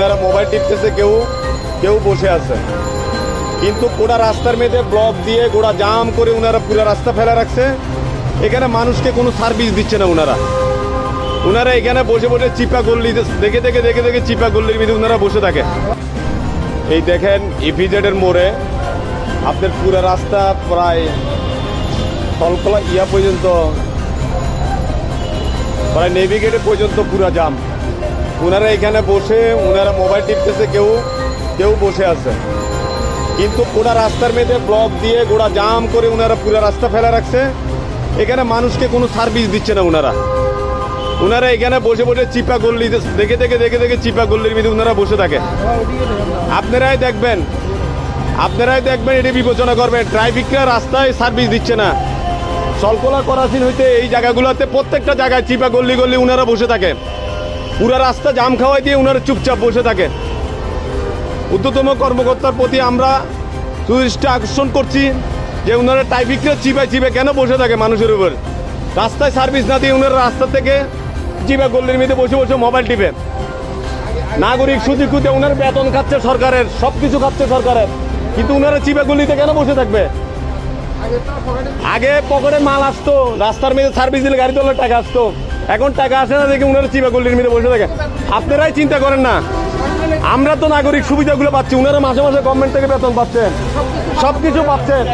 উনারা মোবাইল টিপতেছে, কেউ কেউ বসে আছে। কিন্তু গোটা রাস্তার মেয়েদের ব্লক দিয়ে গোটা জাম করে ওনারা পুরো রাস্তা ফেলা রাখছে। এখানে মানুষকে কোনো সার্ভিস দিচ্ছে না ওনারা ওনারা এখানে বসে বসে চিপা গল্লি দেখে দেখে দেখে দেখে চিপা গল্লির ভিতরে উনারা বসে থাকে। এই দেখেন ইপিজেডের মোড়ে আপনার পুরো রাস্তা প্রায় কলকলা ইয়া পর্যন্ত প্রায় নেভিগেটে পর্যন্ত পুরো জাম ওনারা এখানে বসে ওনারা মোবাইল টিপতেছে, কেউ কেউ বসে আছে। কিন্তু গোটা রাস্তার মেয়েদের ব্লক দিয়ে গোড়া জাম করে ওনারা পুরো রাস্তা ফেলা রাখছে। এখানে মানুষকে কোনো সার্ভিস দিচ্ছে না ওনারা ওনারা এখানে বসে বসে চিপা গল্লি দেখে দেখে দেখে দেখে চিপা গল্লির ভিতরে ওনারা বসে থাকে। আপনারাই দেখবেন আপনারাই দেখবেন, এটি বিবেচনা করবেন ট্রাফিকরা রাস্তায় সার্ভিস দিচ্ছে না। সলকলা করাসিন হইতে এই জায়গাগুলোতে প্রত্যেকটা জায়গায় চিপা গল্লি গল্লি ওনারা বসে থাকে। পুরো রাস্তা জাম খাওয়াই দিয়ে উনারা চুপচাপ বসে থাকে ঊর্ধ্বতম কর্মকর্তার প্রতি আমরা সুদৃষ্টি আকর্ষণ করছি যে উনারা ট্রাফিকরা চিপায় চিপে কেন বসে থাকে মানুষের উপর? রাস্তায় সার্ভিস না দিয়ে উনারা রাস্তা থেকে চিপা গল্লির মধ্যে বসে বসে মোবাইল টিপে নাগরিক সুদি খুঁজে উনার বেতন খাচ্ছে সরকারের সব কিছু খাচ্ছে সরকারের। কিন্তু উনারা চিপা গল্লিতে কেন বসে থাকবে? আগে পকেটে মাল আসতো, রাস্তার মধ্যে সার্ভিস দিলে গাড়ি তোলার টাকা আসতো। এখন টাকা আসে না দেখে উনারা চিপা গল্লির মিলে বসে থাকে। আপনারাই চিন্তা করেন না। আমরা তো নাগরিক সুবিধাগুলো পাচ্ছি উনারা মাসে মাসে গভর্নমেন্ট থেকে বেতন পাচ্ছেন সব কিছু পাচ্ছেন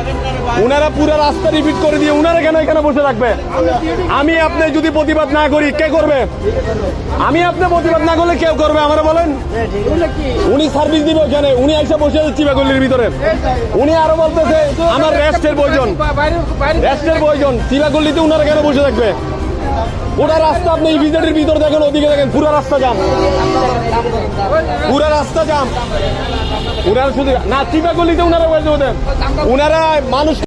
উনারা পুরো রাস্তা রিপিট করে দিয়ে উনারা কেন এখানে বসে থাকবে? আমি আপনি যদি প্রতিবাদ না করি কে করবে? আমি আপনি প্রতিবাদ না করলে কেউ করবে আমরা বলেন। উনি সার্ভিস দিবে ওখানে উনি এসে বসে আছে চিবাগল্লির ভিতরে। উনি আরও বলতেছে আমার রেস্টের প্রয়োজন। রেস্টের প্রয়োজন। চিবাগল্লিতে উনারা কেন বসে থাকবে? গোটা রাস্তা আপনি ভিজেটের ভিতর দেখেন, ওদিকে দেখেন, পুরো রাস্তা জাম। পুরো রাস্তা জাম। ওনারা শুধু না উনারা ওনারা উনারা মানুষ